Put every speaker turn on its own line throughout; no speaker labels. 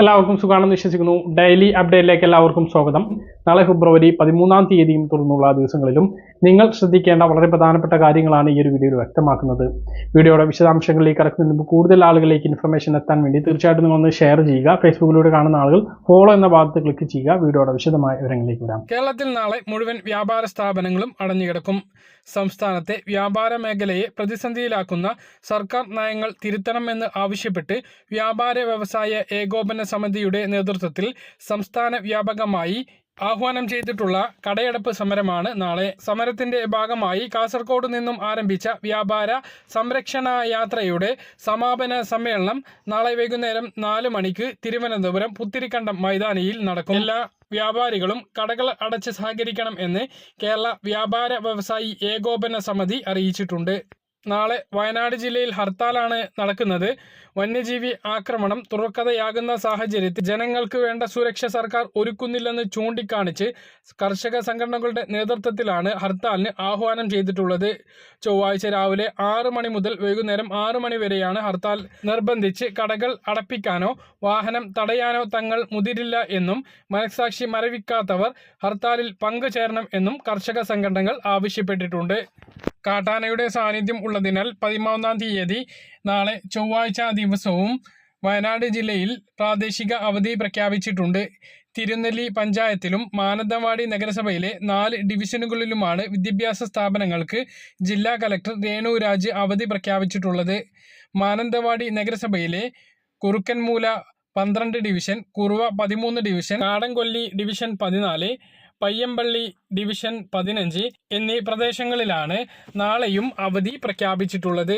എല്ലാവർക്കും സുഖമാണെന്ന് വിശ്വസിക്കുന്നു. ഡെയിലി അപ്ഡേറ്റിലേക്ക് എല്ലാവർക്കും സ്വാഗതം. നാളെ ഫെബ്രുവരി പതിമൂന്നാം തീയതിയും തുടർന്നുള്ള ദിവസങ്ങളിലും നിങ്ങൾ ശ്രദ്ധിക്കേണ്ട വളരെ പ്രധാനപ്പെട്ട കാര്യങ്ങളാണ് ഈ ഒരു വീഡിയോയിൽ വ്യക്തമാക്കുന്നത്. വീഡിയോയുടെ വിശദാംശങ്ങളിലേക്ക് കടക്കുന്നതിന് മുമ്പ് കൂടുതൽ ആളുകളിലേക്ക് ഇൻഫർമേഷൻ എത്താൻ വേണ്ടി തീർച്ചയായിട്ടും നിങ്ങൾ ഒന്ന് ഷെയർ ചെയ്യുക. ഫേസ്ബുക്കിലൂടെ കാണുന്ന ആളുകൾ ഫോളോ എന്ന ഭാഗത്ത് ക്ലിക്ക് ചെയ്യുക. വീഡിയോയുടെ വിശദമായ വിവരങ്ങളിലേക്ക് വരാം.
കേരളത്തിൽ നാളെ മുഴുവൻ വ്യാപാര സ്ഥാപനങ്ങളും അടഞ്ഞുകിടക്കും. സംസ്ഥാനത്തെ വ്യാപാര മേഖലയെ പ്രതിസന്ധിയിലാക്കുന്ന സർക്കാർ നയങ്ങൾ തിരുത്തണമെന്ന് ആവശ്യപ്പെട്ട് വ്യാപാര വ്യവസായ ഏകോപന സമിതിയുടെ നേതൃത്വത്തിൽ സംസ്ഥാന വ്യാപകമായി ആഹ്വാനം ചെയ്തിട്ടുള്ള കടയടപ്പ് സമരമാണ് നാളെ. സമരത്തിന്റെ ഭാഗമായി കാസർകോട് നിന്നും ആരംഭിച്ച വ്യാപാര സംരക്ഷണ യാത്രയുടെ സമാപന സമ്മേളനം നാളെ വൈകുന്നേരം നാല് മണിക്ക് തിരുവനന്തപുരം പുത്തിരിക്കണ്ടം മൈതാനിയിൽ നടക്കും. എല്ലാ വ്യാപാരികളും കടകൾ അടച്ച് സഹകരിക്കണം എന്ന് കേരള വ്യാപാര വ്യവസായി ഏകോപന സമിതി അറിയിച്ചിട്ടുണ്ട്. നാളെ വയനാട് ജില്ലയിൽ ഹർത്താലാണ് നടക്കുന്നത്. വന്യജീവി ആക്രമണം തുറക്കഥയാകുന്ന സാഹചര്യത്തിൽ ജനങ്ങൾക്ക് വേണ്ട സുരക്ഷ സർക്കാർ ഒരുക്കുന്നില്ലെന്ന് ചൂണ്ടിക്കാണിച്ച് കർഷക സംഘടനകളുടെ നേതൃത്വത്തിലാണ് ഹർത്താലിന് ആഹ്വാനം ചെയ്തിട്ടുള്ളത്. ചൊവ്വാഴ്ച രാവിലെ ആറ് മണി മുതൽ വൈകുന്നേരം ആറ് മണി വരെയാണ് ഹർത്താൽ നിർബന്ധിച്ച് കടകൾ അടപ്പിക്കാനോ വാഹനം തടയാനോ തങ്ങൾ മുതിരില്ല എന്നും മനസാക്ഷി മരവിക്കാത്തവർ ഹർത്താലിൽ പങ്കുചേരണം എന്നും കർഷക സംഘടനകൾ ആവശ്യപ്പെട്ടിട്ടുണ്ട്. കാട്ടാനയുടെ സാന്നിധ്യം ഉള്ളതിനാൽ പതിമൂന്നാം തീയതി നാളെ ചൊവ്വാഴ്ച ദിവസവും വയനാട് ജില്ലയിൽ പ്രാദേശിക അവധി പ്രഖ്യാപിച്ചിട്ടുണ്ട്. തിരുനെല്ലി പഞ്ചായത്തിലും മാനന്തവാടി നഗരസഭയിലെ നാല് ഡിവിഷനുകളിലുമാണ് വിദ്യാഭ്യാസ സ്ഥാപനങ്ങൾക്ക് ജില്ലാ കലക്ടർ രേണു രാജ് അവധി പ്രഖ്യാപിച്ചിട്ടുള്ളത്. മാനന്തവാടി നഗരസഭയിലെ കുറുക്കൻമൂല പന്ത്രണ്ട് ഡിവിഷൻ കുറുവ പതിമൂന്ന് ഡിവിഷൻ കാടൻകൊല്ലി ഡിവിഷൻ പതിനാല് പയ്യമ്പള്ളി ഡിവിഷൻ പതിനഞ്ച് എന്നീ പ്രദേശങ്ങളിലാണ് നാളെയും അവധി പ്രഖ്യാപിച്ചിട്ടുള്ളത്.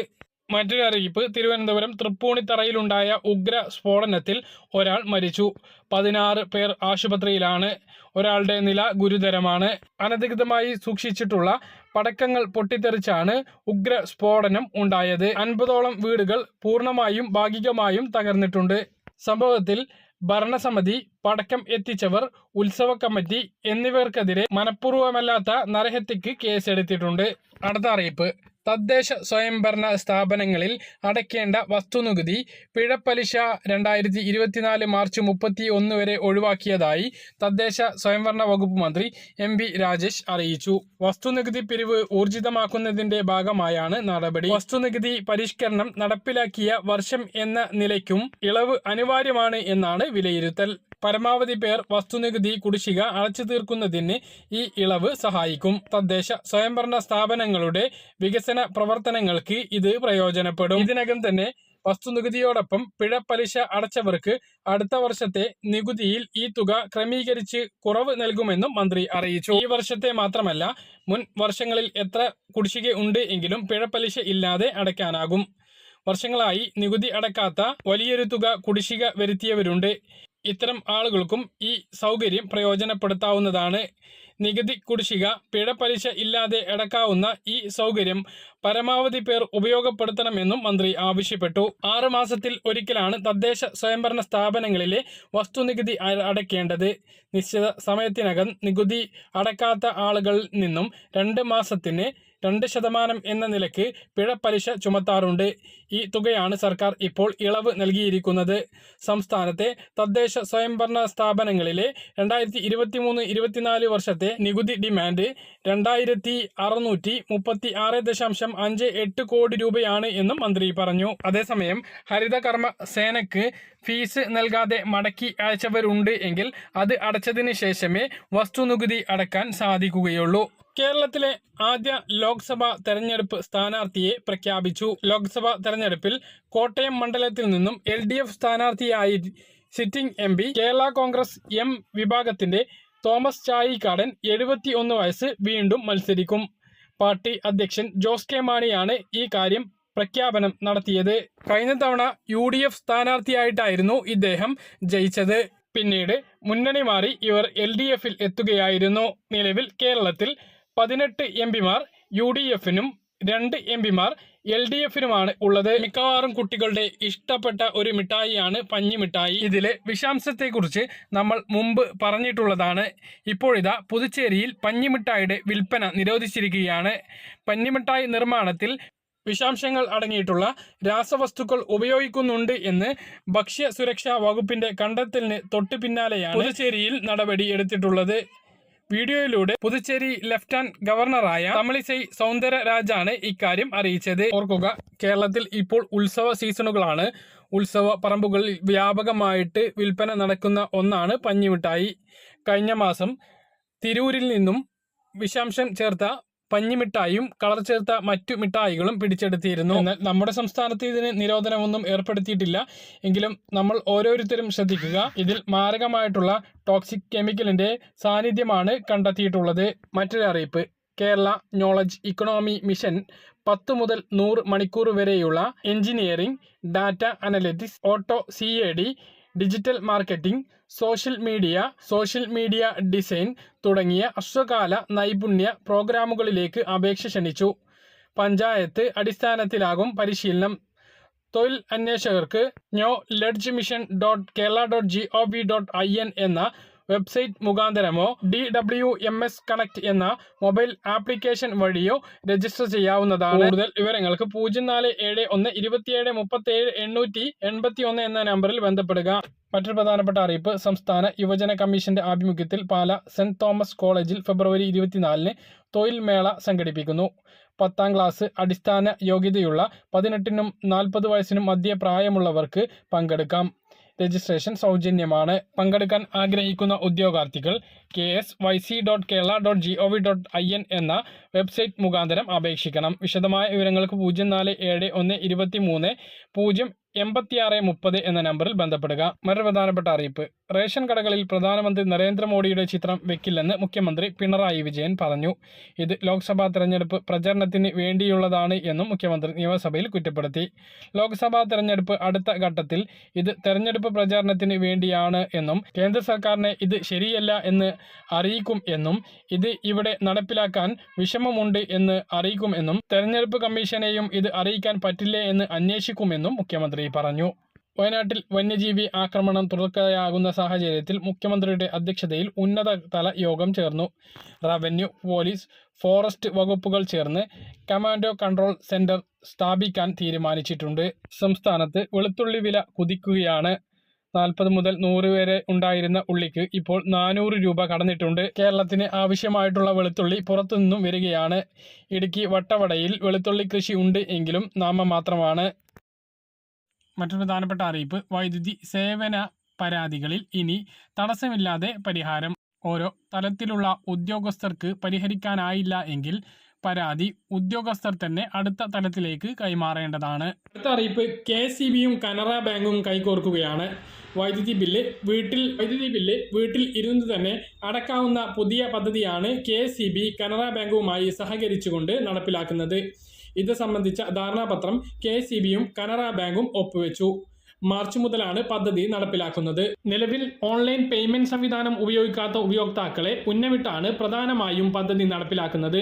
മറ്റൊരു അറിയിപ്പ് തിരുവനന്തപുരം തൃപ്പൂണിത്തറയിലുണ്ടായ ഉഗ്ര സ്ഫോടനത്തിൽ ഒരാൾ മരിച്ചു. പതിനാറ് പേർ ആശുപത്രിയിലാണ്. ഒരാളുടെ നില ഗുരുതരമാണ്. അനധികൃതമായി സൂക്ഷിച്ചിട്ടുള്ള പടക്കങ്ങൾ പൊട്ടിത്തെറിച്ചാണ് ഉഗ്ര സ്ഫോടനം ഉണ്ടായത്. അൻപതോളം വീടുകൾ പൂർണമായും ഭാഗികമായും തകർന്നിട്ടുണ്ട്. സംഭവത്തിൽ ഭരണസമിതി പടക്കം എത്തിച്ചവർ ഉത്സവ കമ്മിറ്റി എന്നിവർക്കെതിരെ മനഃപൂർവമല്ലാത്ത നരഹത്യക്ക് കേസെടുത്തിട്ടുണ്ട്. അടുത്ത അറിയിപ്പ്. തദ്ദേശ സ്വയംഭരണ സ്ഥാപനങ്ങളിൽ അടയ്ക്കേണ്ട വസ്തുനികുതി പിഴപ്പലിശ രണ്ടായിരത്തി ഇരുപത്തിനാല് മാർച്ച് മുപ്പത്തി ഒന്ന് വരെ ഒഴിവാക്കിയതായി തദ്ദേശ സ്വയംഭരണ വകുപ്പ് മന്ത്രി എം വി രാജേഷ് അറിയിച്ചു. വസ്തുനികുതി പിരിവ് ഊർജിതമാക്കുന്നതിന്റെ ഭാഗമായാണ് നടപടി. വസ്തുനികുതി പരിഷ്കരണം നടപ്പിലാക്കിയ വർഷം എന്ന നിലയ്ക്കും ഇളവ് അനിവാര്യമാണ് എന്നാണ് വിലയിരുത്തൽ. പരമാവധി പേർ വസ്തുനികുതി കുടിശ്ശിക അടച്ചു തീർക്കുന്നതിന് ഈ ഇളവ് സഹായിക്കും. തദ്ദേശ സ്വയംഭരണ സ്ഥാപനങ്ങളുടെ വികസന പ്രവർത്തനങ്ങൾക്ക് ഇത് പ്രയോജനപ്പെടും. ഇതിനകം തന്നെ വസ്തുനികുതിയോടൊപ്പം പിഴ പലിശ അടച്ചവർക്ക് അടുത്ത വർഷത്തെ നികുതിയിൽ ഈ തുക ക്രമീകരിച്ച് കുറവ് നൽകുമെന്നും മന്ത്രി അറിയിച്ചു. ഈ വർഷത്തെ മാത്രമല്ല മുൻ വർഷങ്ങളിൽ എത്ര കുടിശ്ശിക ഉണ്ട് എങ്കിലും പിഴ പലിശ ഇല്ലാതെ അടയ്ക്കാനാകും. വർഷങ്ങളായി നികുതി അടക്കാത്ത വലിയൊരു തുക കുടിശ്ശിക വരുത്തിയവരുണ്ട്. ഇത്തരം ആളുകൾക്കും ഈ സൗകര്യം പ്രയോജനപ്പെടുത്താവുന്നതാണ്. നികുതി കുടിശ്ശിക പിഴ പലിശ ഇല്ലാതെ അടക്കാവുന്ന ഈ സൗകര്യം പരമാവധി പേർ ഉപയോഗപ്പെടുത്തണമെന്നും മന്ത്രി ആവശ്യപ്പെട്ടു. ആറ് മാസത്തിൽ ഒരിക്കലാണ് തദ്ദേശ സ്വയംഭരണ സ്ഥാപനങ്ങളിലെ വസ്തുനികുതി അടയ്ക്കേണ്ടത്. നിശ്ചിത സമയത്തിനകം നികുതി അടക്കാത്ത ആളുകളിൽ നിന്നും രണ്ട് മാസത്തിന് രണ്ട് ശതമാനം എന്ന നിലയ്ക്ക് പിഴ പലിശ ചുമത്താറുണ്ട്. ഈ തുകയാണ് സർക്കാർ ഇപ്പോൾ ഇളവ് നൽകിയിരിക്കുന്നത്. സംസ്ഥാനത്തെ തദ്ദേശ സ്വയംഭരണ സ്ഥാപനങ്ങളിലെ രണ്ടായിരത്തി ഇരുപത്തി മൂന്ന് ഇരുപത്തിനാല് വർഷത്തെ നികുതി ഡിമാൻഡ് രണ്ടായിരത്തി അറുന്നൂറ്റി മുപ്പത്തി ആറ് ദശാംശം അഞ്ച് എട്ട് കോടി രൂപയാണ് എന്നും മന്ത്രി പറഞ്ഞു. അതേസമയം ഹരിതകർമ്മ സേനയ്ക്ക് ഫീസ് നൽകാതെ മടക്കി അയച്ചവരുണ്ട് എങ്കിൽ അത് അടച്ചതിന് ശേഷമേ വസ്തുനികുതി അടക്കാൻ സാധിക്കുകയുള്ളൂ. കേരളത്തിലെ ആദ്യ ലോക്സഭാ തെരഞ്ഞെടുപ്പ് സ്ഥാനാർത്ഥിയെ പ്രഖ്യാപിച്ചു. ലോക്സഭാ തെരഞ്ഞെടുപ്പിൽ കോട്ടയം മണ്ഡലത്തിൽ നിന്നും എൽ ഡി എഫ് സ്ഥാനാർത്ഥിയായി sitting M P Kerala Congress M വിഭാഗത്തിന്റെ തോമസ് ചായിക്കാടൻ എഴുപത്തി ഒന്ന് വയസ്സ് വീണ്ടും മത്സരിക്കും. പാർട്ടി അധ്യക്ഷൻ ജോസ് കെ മാണിയാണ് ഈ കാര്യം പ്രഖ്യാപനം നടത്തിയത്. കഴിഞ്ഞ തവണ യു ഡി എഫ് സ്ഥാനാർത്ഥിയായിട്ടായിരുന്നു ഇദ്ദേഹം ജയിച്ചത്. പിന്നീട് മുന്നണി മാറി ഇവർ എൽ ഡി എഫിൽ എത്തുകയായിരുന്നു. നിലവിൽ കേരളത്തിൽ പതിനെട്ട് എം പിമാർ യു ഡി എഫിനും രണ്ട് എം പിമാർ എൽ ഡി എഫിനുമാണ് ഉള്ളത്. മിക്കവാറും കുട്ടികളുടെ ഇഷ്ടപ്പെട്ട ഒരു മിഠായിയാണ് പഞ്ഞി മിഠായി ഇതിലെ വിഷാംശത്തെക്കുറിച്ച് നമ്മൾ മുമ്പ് പറഞ്ഞിട്ടുള്ളതാണ്. ഇപ്പോഴിതാ പുതുച്ചേരിയിൽ പഞ്ഞി മിഠായിയുടെ വിൽപ്പന നിരോധിച്ചിരിക്കുകയാണ്. പഞ്ഞിമിഠായി നിർമ്മാണത്തിൽ വിഷാംശങ്ങൾ അടങ്ങിയിട്ടുള്ള രാസവസ്തുക്കൾ ഉപയോഗിക്കുന്നുണ്ട് എന്ന് ഭക്ഷ്യ സുരക്ഷാ വകുപ്പിന്റെ കണ്ടെത്തലിന് തൊട്ടു പിന്നാലെയാണ് പുതുച്ചേരിയിൽ നടപടി എടുത്തിട്ടുള്ളത്. വീഡിയോയിലൂടെ പുതുച്ചേരി ലഫ്റ്റനന്റ് ഗവർണറായ തമിളിസൈ സൗന്ദരരാജാണ് ഇക്കാര്യം അറിയിച്ചത്. ഓർക്കുക കേരളത്തിൽ ഇപ്പോൾ ഉത്സവ സീസണുകളാണ്. ഉത്സവ പറമ്പുകളിൽ വ്യാപകമായിട്ട് വിൽപ്പന നടക്കുന്ന ഒന്നാണ് പഞ്ഞിമിഠായി. കഴിഞ്ഞ മാസം തിരൂരിൽ നിന്നും വിഷാംശം ചേർത്ത പഞ്ഞിമിഠായും കളർ ചേർത്ത മറ്റു മിഠായികളും പിടിച്ചെടുത്തിരുന്നു. എന്നാൽ നമ്മുടെ സംസ്ഥാനത്ത് ഇതിന് നിരോധനമൊന്നും ഏർപ്പെടുത്തിയിട്ടില്ല. എങ്കിലും നമ്മൾ ഓരോരുത്തരും ശ്രദ്ധിക്കുക ഇതിൽ മാരകമായിട്ടുള്ള ടോക്സിക് കെമിക്കലിന്റെ സാന്നിധ്യമാണ് കണ്ടെത്തിയിട്ടുള്ളത്. മറ്റൊരു അറിയിപ്പ് കേരള നോളജ് ഇക്കണോമി മിഷൻ പത്ത് മുതൽ നൂറ് മണിക്കൂർ വരെയുള്ള engineering data analytics auto C A D digital marketing social media social media design തുടങ്ങിയ അശ്വകാല നൈപുണ്യ പ്രോഗ്രാമുകളിലേക്ക് അപേക്ഷ ക്ഷണിച്ചു. പഞ്ചായത്ത് അടിസ്ഥാനത്തിലാകും പരിശീലനം. തൊഴിൽ അന്വേഷകർക്ക് knowledge mission dot Kerala dot G O V dot I N എന്ന website മുഖാന്തരമോ D W M S connect എന്ന മൊബൈൽ ആപ്ലിക്കേഷൻ വഴിയോ രജിസ്റ്റർ ചെയ്യാവുന്നതാണ്. കൂടുതൽ വിവരങ്ങൾക്ക് പൂജ്യം നാല് ഏഴ് ഒന്ന് ഇരുപത്തിയേഴ് മുപ്പത്തി ഏഴ് എണ്ണൂറ്റി എൺപത്തി ഒന്ന് എന്ന നമ്പറിൽ ബന്ധപ്പെടുക. മറ്റൊരു പ്രധാനപ്പെട്ട അറിയിപ്പ് സംസ്ഥാന യുവജന കമ്മീഷന്റെ ആഭിമുഖ്യത്തിൽ പാല സെന്റ് തോമസ് കോളേജിൽ ഫെബ്രുവരി ഇരുപത്തിനാലിന് തൊഴിൽ മേള സംഘടിപ്പിക്കുന്നു. പത്താം ക്ലാസ് അടിസ്ഥാന യോഗ്യതയുള്ള പതിനെട്ടിനും നാൽപ്പത് വയസ്സിനും മധ്യ പ്രായമുള്ളവർക്ക് പങ്കെടുക്കാം. രജിസ്ട്രേഷൻ സൗജന്യമാണ്. പങ്കെടുക്കാൻ ആഗ്രഹിക്കുന്ന ഉദ്യോഗാർത്ഥികൾ K S Y C dot Kerala dot G O V dot I N എന്ന വെബ്സൈറ്റ് മുഖാന്തരം അപേക്ഷിക്കണം. വിശദമായ വിവരങ്ങൾക്ക് പൂജ്യം നാല് ഏഴ് ഒന്ന് ഇരുപത്തി മൂന്ന് പൂജ്യം എൺപത്തിയാറ് മുപ്പത് എന്ന നമ്പറിൽ ബന്ധപ്പെടുക. മറ്റൊരു പ്രധാനപ്പെട്ട അറിയിപ്പ്. റേഷൻ കടകളിൽ പ്രധാനമന്ത്രി നരേന്ദ്രമോദിയുടെ ചിത്രം വെക്കില്ലെന്ന് മുഖ്യമന്ത്രി പിണറായി വിജയൻ പറഞ്ഞു. ഇത് ലോക്സഭാ തെരഞ്ഞെടുപ്പ് പ്രചരണത്തിന് വേണ്ടിയുള്ളതാണ് എന്നും മുഖ്യമന്ത്രി നിയമസഭയിൽ കുറ്റപ്പെടുത്തി. ലോക്സഭാ തെരഞ്ഞെടുപ്പ് അടുത്ത ഘട്ടത്തിൽ ഇത് തെരഞ്ഞെടുപ്പ് പ്രചാരണത്തിന് വേണ്ടിയാണ് എന്നും കേന്ദ്ര സർക്കാരിനെ ഇത് ശരിയല്ല എന്ന് അറിയിക്കും എന്നും ഇത് ഇവിടെ നടപ്പിലാക്കാൻ വിഷമമുണ്ട് എന്ന് അറിയിക്കും എന്നും തെരഞ്ഞെടുപ്പ് കമ്മീഷനെയും ഇത് അറിയിക്കാൻ പറ്റില്ലേ എന്ന് അന്വേഷിക്കുമെന്നും മുഖ്യമന്ത്രി പറഞ്ഞു. വയനാട്ടിൽ വന്യജീവി ആക്രമണം തുടർക്കയാകുന്ന സാഹചര്യത്തിൽ മുഖ്യമന്ത്രിയുടെ അധ്യക്ഷതയിൽ ഉന്നതതല യോഗം ചേർന്നു. റവന്യൂ പോലീസ് ഫോറസ്റ്റ് വകുപ്പുകൾ ചേർന്ന് കമാൻഡോ കൺട്രോൾ സെന്റർ സ്ഥാപിക്കാൻ തീരുമാനിച്ചിട്ടുണ്ട്. സംസ്ഥാനത്ത് വെളുത്തുള്ളി വില കുതിക്കുകയാണ്. നാൽപ്പത് മുതൽ നൂറ് വരെ ഉണ്ടായിരുന്ന ഉള്ളിക്ക് ഇപ്പോൾ നാനൂറ് രൂപ കടന്നിട്ടുണ്ട്. കേരളത്തിന് ആവശ്യമായിട്ടുള്ള വെളുത്തുള്ളി പുറത്തുനിന്നും വരികയാണ്. ഇടുക്കി വട്ടവടയിൽ വെളുത്തുള്ളി കൃഷി ഉണ്ട് എങ്കിലും നാമമാത്രമാണ്. മറ്റൊരു പ്രധാനപ്പെട്ട അറിയിപ്പ്. വൈദ്യുതി സേവന പരാതികളിൽ ഇനി തടസ്സമില്ലാതെ പരിഹാരം. ഓരോ തലത്തിലുള്ള ഉദ്യോഗസ്ഥർക്ക് പരിഹരിക്കാനായില്ല എങ്കിൽ പരാതി ഉദ്യോഗസ്ഥർ തന്നെ അടുത്ത തലത്തിലേക്ക് കൈമാറേണ്ടതാണ്. അടുത്ത അറിയിപ്പ്. കെ സി ബിയും കനറ ബാങ്കും കൈകോർക്കുകയാണ്. വൈദ്യുതി ബില്ല് വീട്ടിൽ വൈദ്യുതി ബില്ല് വീട്ടിൽ ഇരുന്ന് തന്നെ അടക്കാവുന്ന പുതിയ പദ്ധതിയാണ് കെ സി ബി കനറ ബാങ്കുമായി സഹകരിച്ചുകൊണ്ട് നടപ്പിലാക്കുന്നത്. ഇത് സംബന്ധിച്ച ധാരണാപത്രം കെ സി ബിയും കനറ ബാങ്കും ഒപ്പുവെച്ചു. മാർച്ച് മുതലാണ് പദ്ധതി നടപ്പിലാക്കുന്നത്. നിലവിൽ ഓൺലൈൻ പേയ്മെന്റ് സംവിധാനം ഉപയോഗിക്കാത്ത ഉപയോക്താക്കളെ ഉന്നമിട്ടാണ് പ്രധാനമായും പദ്ധതി നടപ്പിലാക്കുന്നത്.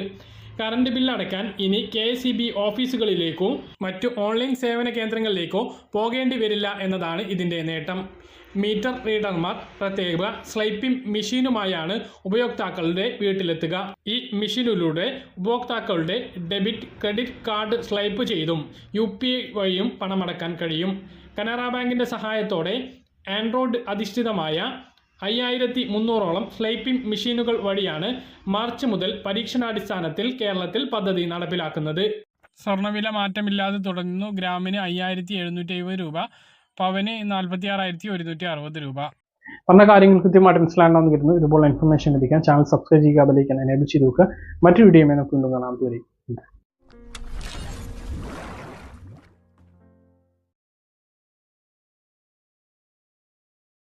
കറണ്ട് ബില്ല് അടയ്ക്കാൻ ഇനി കെ എസ് ബി ഓഫീസുകളിലേക്കോ മറ്റു ഓൺലൈൻ സേവന കേന്ദ്രങ്ങളിലേക്കോ പോകേണ്ടി വരില്ല എന്നതാണ് ഇതിന്റെ നേട്ടം. മീറ്റർ റീഡർമാർ പ്രത്യേക സ്ലൈപ്പിംഗ് മെഷീനുമായാണ് ഉപയോക്താക്കളുടെ വീട്ടിലെത്തുക. ഈ മെഷീനിലൂടെ ഉപഭോക്താക്കളുടെ ഡെബിറ്റ് ക്രെഡിറ്റ് കാർഡ് സ്ലൈപ്പ് ചെയ്തും യു പി ഐ വഴിയും പണമടക്കാൻ കഴിയും. കനറ ബാങ്കിന്റെ സഹായത്തോടെ ആൻഡ്രോയിഡ് അധിഷ്ഠിതമായ അയ്യായിരത്തി മുന്നൂറോളം സ്ലൈപ്പിംഗ് മെഷീനുകൾ വഴിയാണ് മാർച്ച് മുതൽ പരീക്ഷണാടിസ്ഥാനത്തിൽ കേരളത്തിൽ പദ്ധതി നടപ്പിലാക്കുന്നത്. സ്വർണവില മാറ്റമില്ലാതെ തുടരുന്നു. ഗ്രാമിന് അയ്യായിരത്തി എഴുന്നൂറ്റി എഴുപത് രൂപ പവന് നാൽപ്പത്തി ആറായിരത്തി ഒരുന്നൂറ്റി അറുപത് രൂപ.
പറഞ്ഞ കാര്യങ്ങൾ കൃത്യമായിട്ട് മനസ്സിലാകണമെന്ന് കരുതുന്നു. ഇതുപോലുള്ള ഇൻഫർമേഷൻ ലഭിക്കാൻ ചാനൽ സബ്സ്ക്രൈബ് ചെയ്യുക ബെലൈക്കൻ എനേബിൾ ചെയ്ത് നോക്കുക മറ്റു വീഡിയോ നമുക്ക് വീണ്ടും കാണാം.